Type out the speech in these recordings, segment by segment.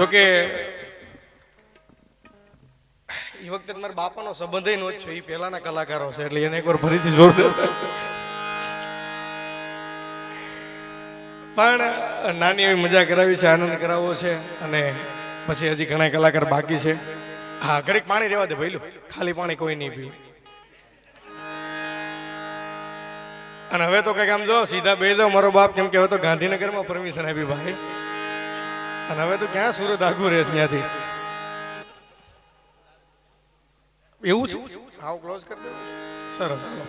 જોકે એ વખતે મારા બાપાનો સંબંધ નો છે, એ પહેલાના કલાકારો છે, એટલે એને એકવાર ફરીથી જોરદાર પણ નાની એવી મજા કરાવી છે, આનંદ કરાવવો છે, અને પછી હજી ઘણા કલાકાર બાકી છે. હા, ઘડીક પાણી રહેવા દે ભઈલું ખાલી પાણી કોઈ નહીં પીવું. અને હવે તો કંઈક આમ જો, સીધા બે દો મારો બાપ કેમ કે હવે તો ગાંધીનગરમાં પરમિશન આપી ભાઈ. અને હવે તો ક્યાં સુરત આઘું રહેશ ત્યાંથી? એવું છે? આવું ક્લોઝ કરી દઉં સરસ હાલો.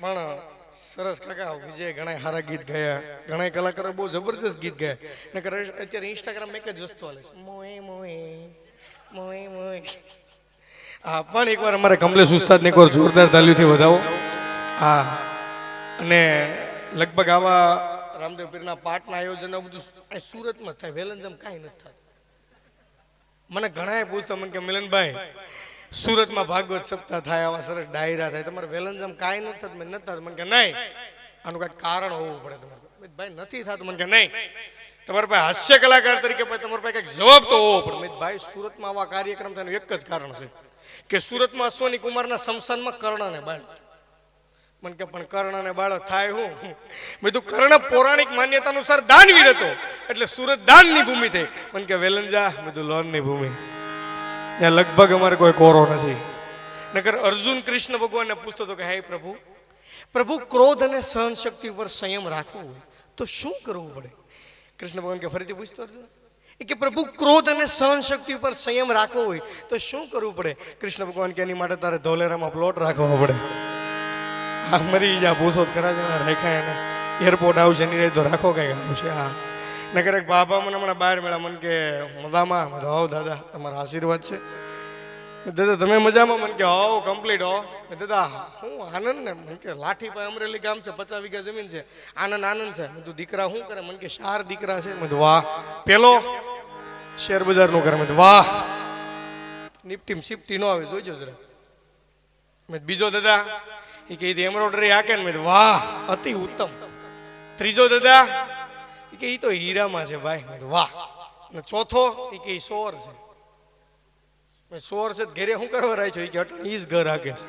પણ સરસ કાકા વિજય ઘણા સારા ગીત ગયા. ઘણા કલાકારો બહુ જબરજસ્ત ગીત ગયા. નકર અત્યારે ઇન્સ્ટાગ્રામ એક જ વસ્તુ હાલે છે. મોય મોય મોય મોએ. હા પણ એકવાર અમારે કમલેશ ઉસ્તાદને એકવાર જોરદાર તાલીઓથી વધાવો. હા અને લગભગ આવા રામદેવ પીરના પાઠના આયોજન બધું સુરતમાં થાય, વેલંજમ કાંઈ નથી થતું. મને ઘણાએ પૂછતા, મને કે મિલનભાઈ, સુરતમાં ભાગવત સપ્તાહ થાય, આવા સરસ ડાયરા થાય, તમારે વેલંદમ કાંઈ નથી થતું મને નથી થતું. મને કે નહીં, આનું કાંઈક કારણ હોવું પડે તમારે. ભાઈ, નથી થતું. મને કે નહીં, તમારા પાસે હાસ્ય કલાકાર તરીકે ભાઈ તમારા પાસે કંઈક જવાબ તો હોવો પડે. ભાઈ, સુરતમાં આવા કાર્યક્રમ થાય એક જ કારણ છે કે સુરતમાં અશ્વની કુમારના સમસાનમાં કર્ણને બાળ મને કે, પણ કર્ણ અને બાળક થાય હું? મેં કીધું, કર્ણ પૌરાણિક માન્યતા અનુસાર દાનવીર હતો. એટલે સુરત દાનની ભૂમિ થઈ. મને કે વેલંજા કીધું, લોનની ભૂમિ. ત્યાં લગભગ અમારે કોઈ કોરો નથી. નગર અર્જુન કૃષ્ણ ભગવાનને પૂછતો હતો કે, હે પ્રભુ પ્રભુ ક્રોધ અને સહન શક્તિ ઉપર સંયમ રાખવો હોય તો શું કરવું પડે? કૃષ્ણ ભગવાન કે, ફરીથી પૂછતો અર્જુન કે, પ્રભુ ક્રોધ અને સહન શક્તિ ઉપર સંયમ રાખવો હોય તો શું કરવું પડે? કૃષ્ણ ભગવાન કે, એની માટે તારે ધોલેરામાં પ્લોટ રાખવો પડે. આ મરી જા ભૂસો ખરા છે રાખ્યા એને. એરપોર્ટ આવશે નહીં તો રાખો કંઈક આવશે હા. ને ક્યારેક બાબા મને હમણાં બહાર મળ્યા, મને કે, મજામાં? મેં આવો દાદા, તમારા આશીર્વાદ છે. દાદા, તમે મજામાં? મને કે, હો કમ્પ્લીટ હો. દાદા, હું આનંદ ને? મને કે, લાઠી પાસે અમરેલી ગામ છે, પચાસ વીઘા જમીન છે. આનંદ આનંદ છે. મેં તું દીકરા શું કરે? મને કે, ચાર દીકરા છે. મેં વાહ. પેલો શેર બજારનું કરે, મેં વાહ. નિફ્ટી સિફ્ટી નો આવે જોઈજો જરા. મેં બીજો દાદા એ કે એમરોડરી હાકે ને મેં વાહ, અતિ ઉત્તમ. ત્રીજો દાદા એ કે એ તો હીરામાં છે ભાઈ વાહ. અને ચોથો એ કે સોર છે. સોર છે ઘેરે શું કરવા રાખ્યો? એ કે અટણ ઈ જ ઘર હાકે છે.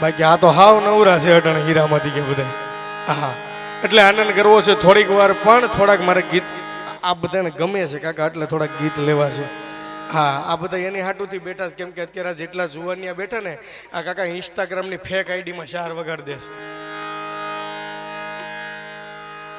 બાકી આ તો હાવ નવરા છે અટણ હીરામાંથી કે બધા. હા એટલે આનંદ કરવો છે થોડીક વાર, પણ થોડાક મારે ગીત, આ બધાને ગમે છે કાકા, એટલે થોડાક ગીત લેવા છે. હા, આ બધા એની હાટુથી બેઠા કેમ કે અત્યારે જેટલા જુવાનિયા બેઠા ને, આ કાકા ઇન્સ્ટાગ્રામની ફેક આઈડીમાં શાર વગાડ દેશે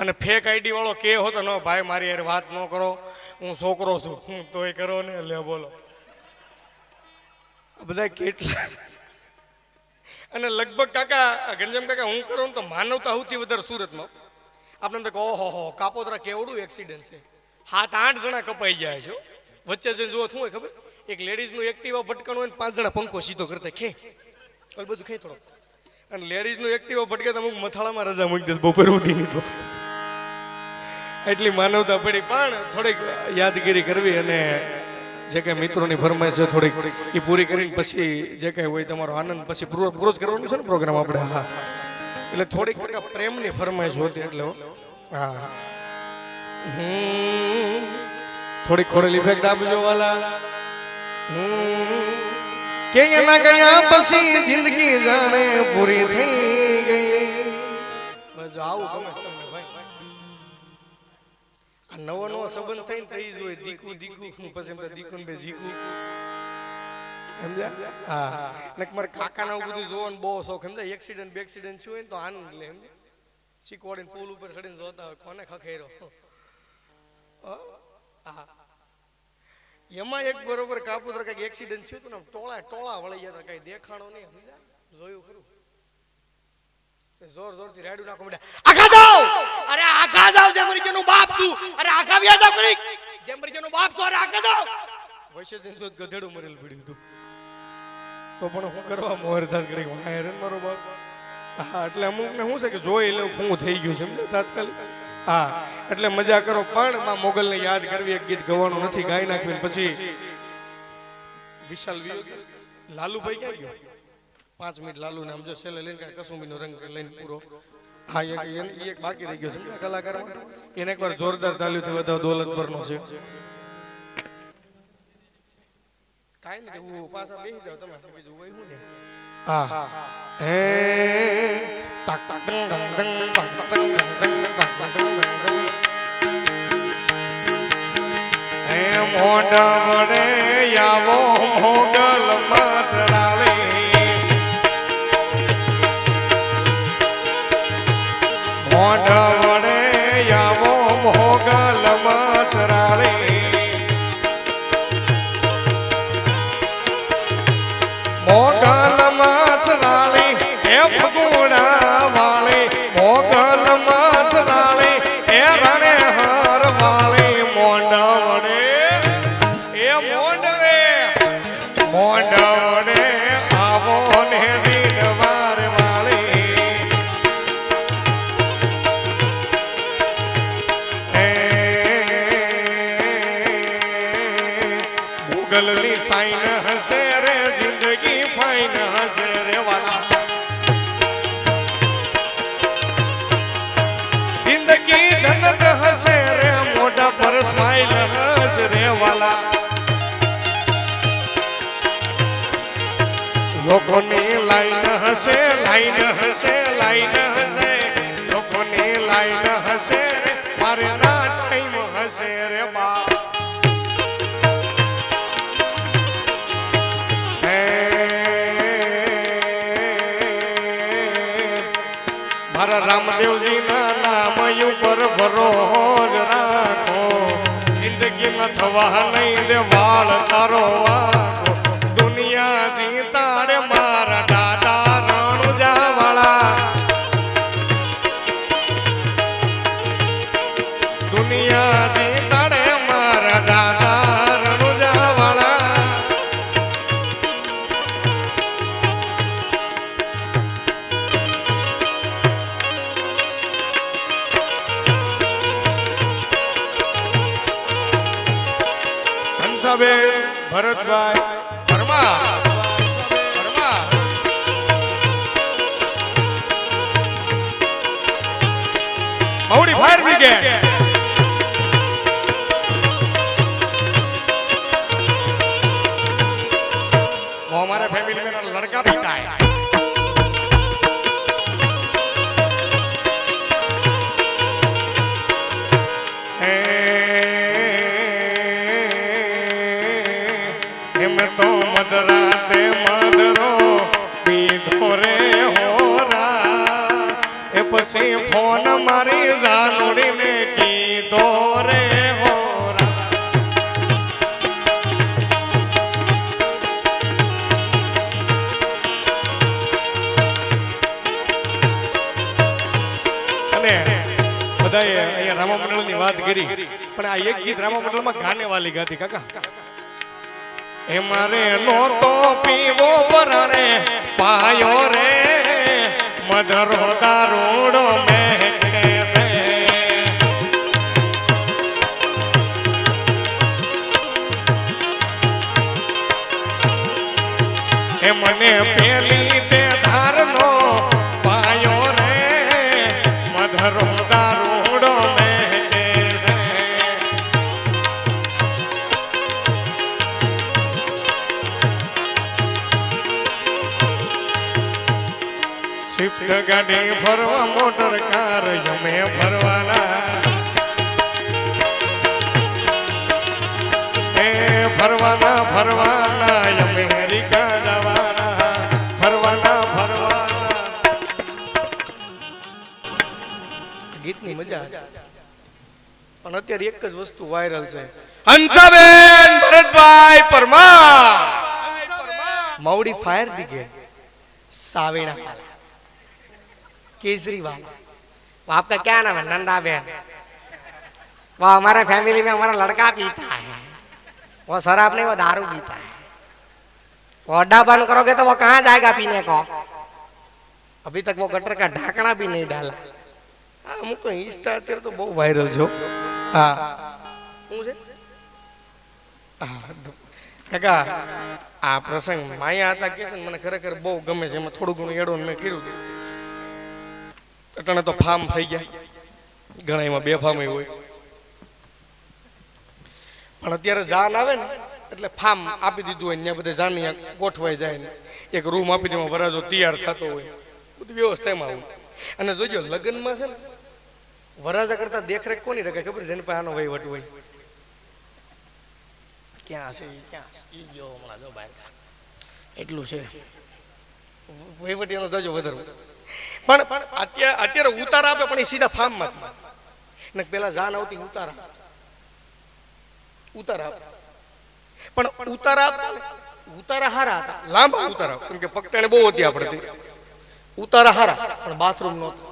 અને ફેક આઈડી વાળો કે હોતો ન ભાઈ, મારી યાર વાત ન કરો, હું છોકરો છું. હું તોય કરો ને, લે, બોલો. બધા કેટલા અને લગભગ કાકા ગણજમ કાકા, હું કરું તો માનવતા સૌથી વધારે સુરતમાં. આપણે એમ તો ઓહો, હો કાપોતરા કેવડું એક્સિડન્ટ છે. સાત, આઠ જણા કપાઈ જાય છે. વચ્ચે જઈને જુઓ શું હોય ખબર? એક લેડીઝનું એક્ટિવા ભટકણ હોય પાંચ જણા પંખો સીધો કરતા, ખે. ઓલું બધું ખે થોડો અને લેડીઝનું એક્ટિવા ભટકે અમુક મથાળામાં રજા મૂકી દે, બપોર સુધીની તો. એટલી માનવતા પડી. પણ થોડીક યાદગીરી કરવી અને જે કાંઈ મિત્રોની ફરમાઈશ છે થોડીક, એ પૂરી કરીને પછી જે કાંઈ હોય તમારો આનંદ પછી પૂરો જ કરવાનું છે ને પ્રોગ્રામ આપણે? હા. એટલે થોડીક પ્રેમની ફરમાઈશ હોતી એટલે. હા. હમ. થોડીક ખોરેલ ઇફેક્ટ આપજો વાલા. કે એના ગયા પછી જિંદગી જાણે પૂરી થઈ ગઈ. બસ આવું ગમે તમને ભાઈ. આ નવો નવો સંબંધ થઈને થઈ જ હોય. દીકુ દીકુ પછી એમ દીકુ ને જીકુ. સમજ્યા? હા. નક મારા કાકાના બધું જોવાનું બહુ શોખ. સમજ્યા? એક્સિડન્ટ બે એક્સિડન્ટ થયું હોય ને તો આનંદ લે સમજ્યા? શીખવાડીને પુલ ઉપર ચડીને જોતા હોય. કોને ખખેરો એમાં એક બરોબર કાપુત્ર કંઈક એક્સિડન્ટ થયું હતું ને ટોળા ટોળા વળી ગયા કઈ દેખાણો નહીં જોયું ખરું. જોર જોરથી રાડું નાખો બેટા આખા જાવ અરે આગા રીતે નું બાપ છું. અરે આગા વ્યા જાઓ કડીકનું બાપ છું. અરે આખા જાવ વૈશ્ય જઈને ગધેડું મરેલ પડ્યું હતું. તો પણ હું કરવા મોર થાત કડીક વાયર મારો બાપ. હા, એટલે અમુક ને શું છે કે જોઈ લઉં હું થઈ ગયું છે સમજ્યા તાત્કાલિક. હા એટલે મજા કરો પણ માં મોગલને યાદ કરવી એક ગીત ગવાનું નથી ગાઈ નાખ્યું પછી વિશાલ લાલુભાઈ ક્યાં ગયો? પાંચ મિનિટ લાલુ ને સમજો છેલ્લે લઈને કાંઈ કસુંબીનો રંગ લઈને પૂરો. હા એક એક બાકી રહી ગયો છે. કલાકાર એને એકવાર જોરદાર તાલીઓથી વધાવો દોલતપરનો છે. કાઈ નથી હું પાછા બેસી જાવ તમે બીજું હોય હું ને. હા. હે ટક ટક ડંગ ડંગ ડંગ ટક ટક ડંગ ડંગ ટક ટક ડંગ ડંગ હે મોઢા વડે આવો મોગલ મસરાળે મોઢા મુગલની સાઈન હશે રે જિંદગી ફાઈન હશે રે વાલા જિંદગી જન્નત હશે રે મોઢા પર સ્માઈલ હશે રે વાલા લોકોની લાઈન હશે લાઈન હશે લાઈન હશે લોકોની લાઈન હશે રે મારે ભરોજ રાખો. જિંદગીમાં થવા નહીં દે વાળ તારો હંસાબેન ભરતભાઈ પરમાર પરમાર મૌડી ફાયર બ્રિગેડ वो हमारे फैमिली में लड़का बेटा है બધાએ અહીંયા રામા મંડળની વાત કરી. પણ આ એક ગીત રામા મંડળમાં ગાને વાલી ગાતી, કાકા. એ મારે નહોતો પીવો પરણે, પાયો રે, મધરો દારૂડો મહેકે મને પેલી ગાડી ફરવા મોટર કાર જમે ફરવાના. એ ફરવાના ફરવાના અમેરિકા જવાના. મજા પણ અત્યારે એક જ વસ્તુ વાયરલ છે. હંસાબેન ફાયર બ્રિગેડ સાવેણા केजरीवाल वो आपका क्या नाम है नंदा बहन वो हमारे फैमिली में हमारा लड़का पीता है वो शराब नहीं वो दारू पीता है वो अड्डा बंद करोगे तो वो कहाँ जाएगा पीने को अभी तक वो गटर का ढाकना भी नहीं डाला हाँ, અમુક તો ઇન્સ્ટા અત્યારે તો બહુ વાયરલ છો હા શું છે હા, કાકા આ પ્રસંગ માયા હતા કે છે ને મને ખરેખર બહુ ગમે છે એમાં થોડું ઘણું એડો મેં કર્યું હતું અટાણે તો ફાર્મ થઈ ગયા. ઘણા એમાં બે ફાર્મ હોય. પણ અત્યારે જાન આવે ને, એટલે ફાર્મ આપી દીધું હોય ત્યાં બધે જાન ગોઠવાઈ જાય ને. એક રૂમ આપી દેવા વરાજો તૈયાર થતો હોય. બધી વ્યવસ્થા એમાં હોય. અને જોજો, લગ્નમાં છે ને, વરાજા કરતા દેખરેખ કોની રાખે ખબર જેની પાસે આનો વહીવટ હોય. ક્યાં છે ક્યાં છે? હમણાં, જો બહાર. એટલું છે. વહીવટ એનો જજો વધારે પણ અત્યારે ઉતાર આપે પણ એ સીધા ફાર્મમાંથી. ને પેલા જાન આવતી ઉતાર ઉતાર આપે. પણ ઉતાર આપતા ને, ઉતારા હારા હતા. લાંબા ઉતારા કેમ કે પગતાણે બહુ હતી આપણે ઉતારા હારા. પણ બાથરૂમ નહોતું.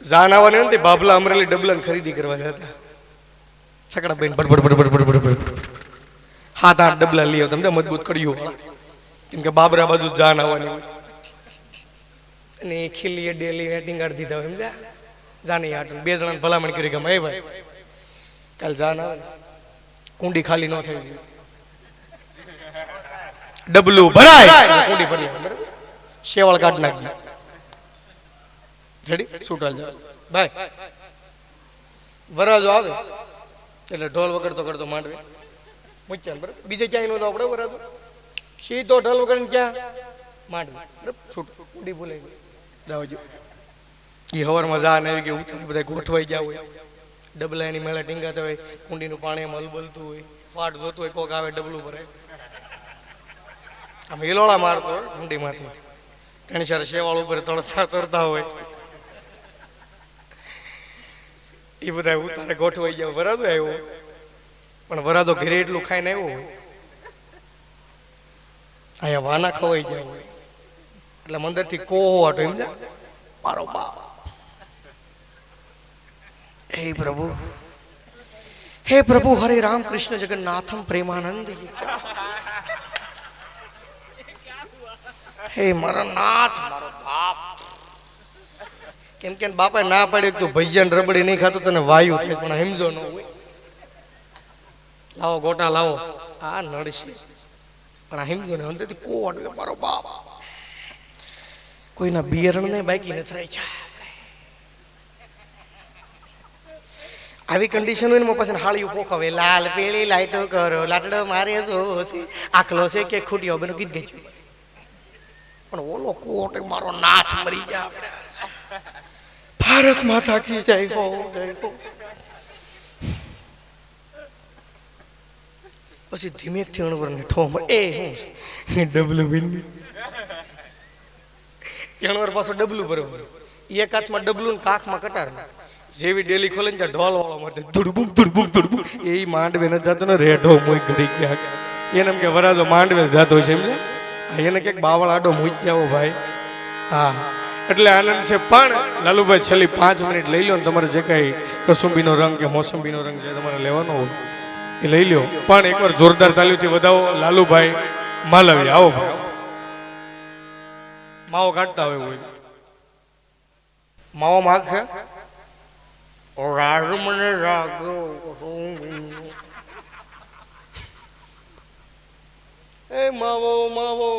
જાન આવવાની હતી બાબલા અમરેલી ડબલન ખરીદી કરવા જતા છકડા બેન બડ બડ બડ બડ બડ બડ હાથ આઠ ડબલા લઈ તમને મજબૂત કર્યું કેમ કે બાબરા બાજુ જાન આવવાની. હોય અને એ ખીલીએ ડેલી વેટિંગ દીધા હોય સમજ્યા? જાની આટ બે જણાને ભલામણ કરી ગમે એ ભાઈ કાલ જાન આવે કુંડી ખાલી ન થઈ ગઈ. ડબલું ભરાય કુંડી ભરી શેવાળ કાઢ નાખી રેડી છૂટા જાવ ભાઈ વરાજો આવે. એટલે ઢોલ વગડતો કરતો માંડવે. મૂક્યા બરાબર? બીજે ક્યાંય નહોતો આપણે વરાજો? સીધો ઢોલ વગડ ક્યાં? માંડવે. બરાબર? છૂટ. કુંડી ભૂલાઈ ગઈ. જાવજો એ હવારમાં જાન આવી ગઈ ઉતારે બધા ગોઠવાઈ ગયા હોય. ડબલા એની મેળા ટીંગાતા હોય, કુંડીનું પાણી એમાં હલબલતું હોય. ફાટ જોતું હોય, કોક આવે ડબલું ભરે. આમ હિલોળા મારતો હોય કુંડીમાંથી. ત્રણ ચાર શેવાળ ઉપર તળસા તરતા હોય. એ બધા ઉતારે ગોઠવાઈ ગયા વરાદો આવ્યો. પણ વરાદો ઘરે એટલું ખાઈને આવ્યો હોય. અહીંયા વાના ખવાઈ ગયા હોય. એટલે મંદિરથી કોહો આટો એમ મારો બાપ. હે પ્રભુ. હે પ્રભુ, હરે રામ કૃષ્ણ જગન્નાથમ પ્રેમાનંદ. હે મારા નાથ, મારો બાપ. કેમ કે બાપા ના પાડ્યું તું ભૈજન રબડી નહીં ખાતો, તને વાયુ થાય, પણ સમજો ન હોય. લાવો ગોટા લાવો. આ નડશે. પણ આ સમજો ને અંદરથી કોડ મારો બાપ. કોઈના બિયરણ ને બાકી નથી છે આવી કન્ડિશન હોય ને પાસે હાળિયું પોખવે લાલ પીળી લાઈટો કરો, લાટડો મારે જોશે આખલો છે કે ખૂટ્યો? બેનું ગીત ગઈ પણ ઓલો કોટ મારો નાથ મરી આપણે ભારત માતા કી જય હો પછી ધીમેકથી અણવર ને ઠોમ, એ હું? ડબલું વિન્ની અણવર પાછો ડબલું બરોબર એક હાથમાં ડબલું કાખમાં કટાર. જેવી ડેલી ખોલે ને ઢોલ વાળો મારતો ધુડબુક ધુડબુક ધુડબુક. એ માંડવે ન જતો ને રેઢો મોય ઘડી ગયા. એને એમ કે વરાજો માંડવે જતો છે એમ એને ક્યાંક બાવળ આડો મૂકી આવો ભાઈ. હા. એટલે આનંદ છે. પણ લાલુભાઈ છેલ્લી પાંચ મિનિટ લઈ લો ને તમારે જે કાંઈ કસુંબીનો રંગ કે મોસંબીનો રંગ જે તમારે લેવાનો હોય, એ લઈ લ્યો. પણ એકવાર જોરદાર તાલીઓથી વધાવો. લાલુભાઈ માલવી આવો ભાઈ. માવો કાઢતા હોય હોય માવો માગ છે રાગ મને રાગો એ માવો માવો